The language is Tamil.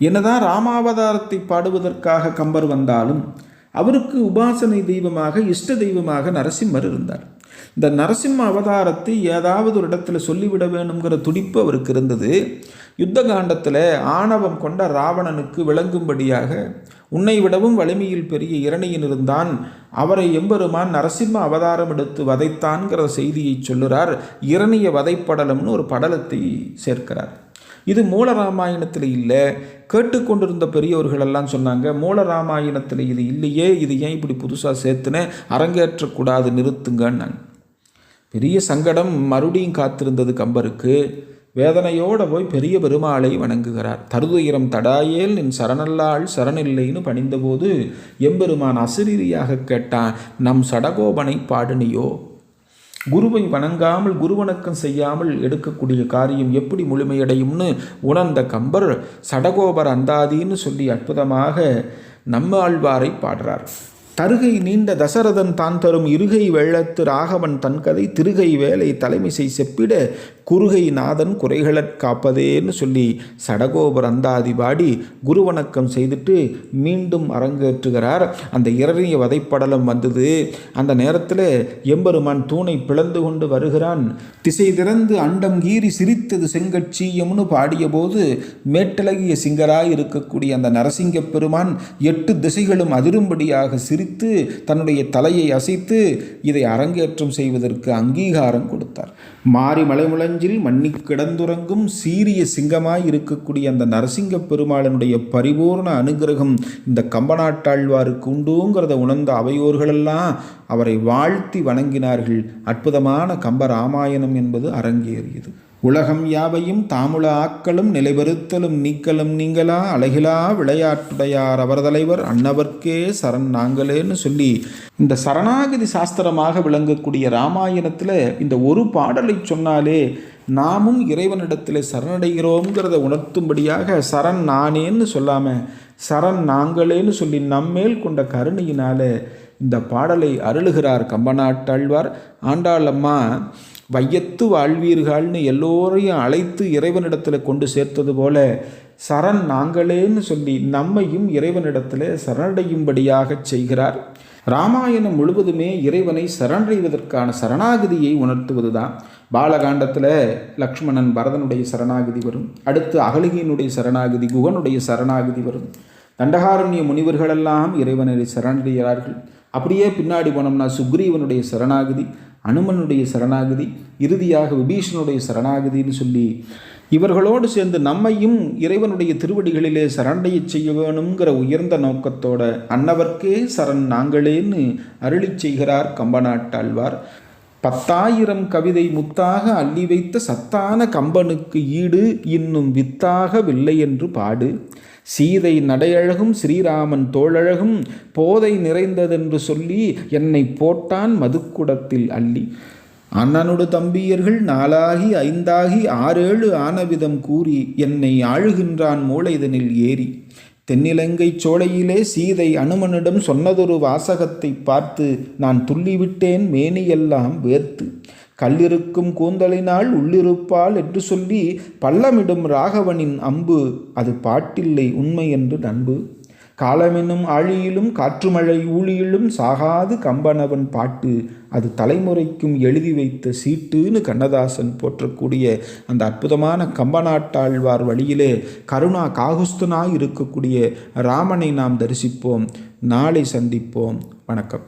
என்னதான் ராமாவதாரத்தை பாடுவதற்காக கம்பர் வந்தாலும் அவருக்கு உபாசனை தெய்வமாக இஷ்ட தெய்வமாக நரசிம்மர் இருந்தார். இந்த நரசிம்ம அவதாரத்தை ஏதாவது ஒரு இடத்துல சொல்லிவிட வேணுங்கிற துடிப்பு அவருக்கு இருந்தது. யுத்த காண்டத்தில் ஆணவம் கொண்ட ராவணனுக்கு விளங்கும்படியாக உன்னை விடவும் வலிமையில் பெரிய இரணியன் இருந்தான். அவரை எம்பெருமான் நரசிம்ம அவதாரம் எடுத்து வதைத்தான்கிற செய்தியை சொல்லுறார். இரணிய வதைப்படலம்னு ஒரு படலத்தை சேர்க்கிறார். இது மூல ராமாயணத்தில் இல்லை. கேட்டுக்கொண்டிருந்த பெரியவர்கள் எல்லாம் சொன்னாங்க மூல ராமாயணத்தில் இது இல்லையே இது ஏன் இப்படி புதுசாக சேர்த்துனேன் அரங்கேற்றக்கூடாது நிறுத்துங்கன்னாங்க. பெரிய சங்கடம் மறுபடியும் காத்திருந்தது கம்பருக்கு. வேதனையோடு போய் பெரிய பெருமாளை வணங்குகிறார். தருதுயரம் தடாயேல் நின் சரணல்லாள் சரணில்லைன்னு பணிந்தபோது எம்பெருமான் அசிரீரியாக கேட்டான் நம் சடகோபனை பாடுனியோ? குருவை வணங்காமல் குருவணக்கம் செய்யாமல் எடுக்கக்கூடிய காரியம் எப்படி முழுமையடையும்னு உணர்ந்த கம்பர் சடகோபர் அந்தாதின்னு சொல்லி அற்புதமாக நம்ம ஆழ்வாரை பாடுறார். தருகை நீண்ட தசரதன் தான் தரும் இருகை வெள்ளத்து ராகவன் தன்கதை திருகை வேலை தலைமிசை செப்பிட குறுகை நாதன் குறைகளற் காப்பதேன்னு சொல்லி சடகோபர் அந்தாதி பாடி குருவணக்கம் செய்துட்டு மீண்டும் அரங்கேற்றுகிறார். அந்த இரணிய வதைப்படலம் வந்தது. அந்த நேரத்தில் எம்பெருமான் தூணை பிளந்து கொண்டு வருகிறான். திசை திறந்து அண்டம் கீறி சிரித்தது செங்கட்சியம்னு பாடியபோது மேட்டழகிய சிங்கராய் இருக்கக்கூடிய அந்த நரசிங்க பெருமான் எட்டு திசைகளும் அதிரும்படியாக சிரி சிரித்து தன்னுடைய தலையை அசைத்து இதை அரங்கேற்றம் செய்வதற்கு அங்கீகாரம் கொடுத்தார். மாறி மலைமுழஞ்சில் மன்னி கிடந்துறங்கும் சீரிய சிங்கமாய் இருக்கக்கூடிய அந்த நரசிங்க பெருமாளனுடைய பரிபூர்ண அனுகிரகம் இந்த கம்பநாட்டாழ்வாருக்கு உண்டுங்கிறத உணர்ந்த அவையோர்களெல்லாம் அவரை வாழ்த்தி வணங்கினார்கள். அற்புதமான கம்ப ராமாயணம் என்பது அரங்கேறியது. உலகம் யாவையும் தாமுல ஆக்களும் நிலைபெறுத்தலும் நீக்கலும் நீங்களா? அழகிலா விளையாட்டுடையார் அவர் தலைவர் அன்னவர்க்கே சரண் நாங்களேன்னு சொல்லி இந்த சரணாகதி சாஸ்திரமாக விளங்கக்கூடிய ராமாயணத்தில் இந்த ஒரு பாடலை சொன்னாலே நாமும் இறைவனிடத்தில் சரணடைகிறோங்கிறத உணர்த்தும்படியாக சரண் நானேன்னு சொல்லாமல் சரண் நாங்களேன்னு சொல்லி நம்மேல் கொண்ட கருணையினால் இந்த பாடலை அருளுகிறார் கம்பநாட்டாழ்வார் ஆண்டாளம்மா வையத்து வாழ்வீர்கள்னு எல்லோரையும் அழைத்து இறைவனிடத்தில் கொண்டு சேர்த்தது போல சரண் நாங்களேன்னு சொல்லி நம்மையும் இறைவனிடத்தில் சரணடையும்படியாக செய்கிறார். ராமாயணம் முழுவதுமே இறைவனை சரணடைவதற்கான சரணாகதியை உணர்த்துவது தான் பாலகாண்டத்தில் லக்ஷ்மணன் பரதனுடைய சரணாகதி வரும். அடுத்து அகலிகையினுடைய சரணாகதி குகனுடைய சரணாகதி வரும். தண்டகாரண்ய முனிவர்களெல்லாம் இறைவனை சரணடைகிறார்கள். அப்படியே பின்னாடி போனோம்னா சுக்ரீவனுடைய சரணாகதி அனுமனுடைய சரணாகதி இறுதியாக விபீஷனுடைய சரணாகதின்னு சொல்லி இவர்களோடு சேர்ந்து நம்மையும் இறைவனுடைய திருவடிகளிலே சரண்டைய செய்ய வேணுங்கிற உயர்ந்த நோக்கத்தோட அன்னவர்க்கே சரண் நாங்களேன்னு அருளி செய்கிறார் கம்பநாட்டாழ்வார். பத்தாயிரம் கவிதை முத்தாக அள்ளி வைத்த சத்தான கம்பனுக்கு ஈடு இன்னும் வித்தாகவில்லை என்று பாடு. சீதை நடையழகும் ஸ்ரீராமன் தோழழகும் போதை நிறைந்ததென்று சொல்லி என்னை போட்டான் மதுக்குடத்தில் அள்ளி. அண்ணனோடு தம்பியர்கள் நாலாகி ஐந்தாகி ஆறேழு ஆனவிதம் கூறி என்னை ஆழுகின்றான் மூளைதனில் ஏறி. தென்னிலங்கை சோலையிலே சீதை அனுமனிடம் சொன்னதொரு வாசகத்தை பார்த்து நான் துள்ளிவிட்டேன் மேனியெல்லாம் வேர்த்து. கல்லிருக்கும் கூந்தலினால் உள்ளிருப்பாள் என்று சொல்லி பள்ளமிடும் ராகவனின் அம்பு அது பாட்டில்லை உண்மை என்று நண்பு. காலமெனும் ஆழியிலும் காற்றுமழை ஊழியிலும் சாகாது கம்பனவன் பாட்டு அது தலைமுறைக்கும் எழுதி வைத்த சீட்டுன்னு கண்ணதாசன் போற்றக்கூடிய அந்த அற்புதமான கம்பநாட்டாழ்வார் வழியிலே கருணா காகுஸ்தனாய் இருக்கக்கூடிய ராமனை நாம் தரிசிப்போம். நாளை சந்திப்போம். வணக்கம்.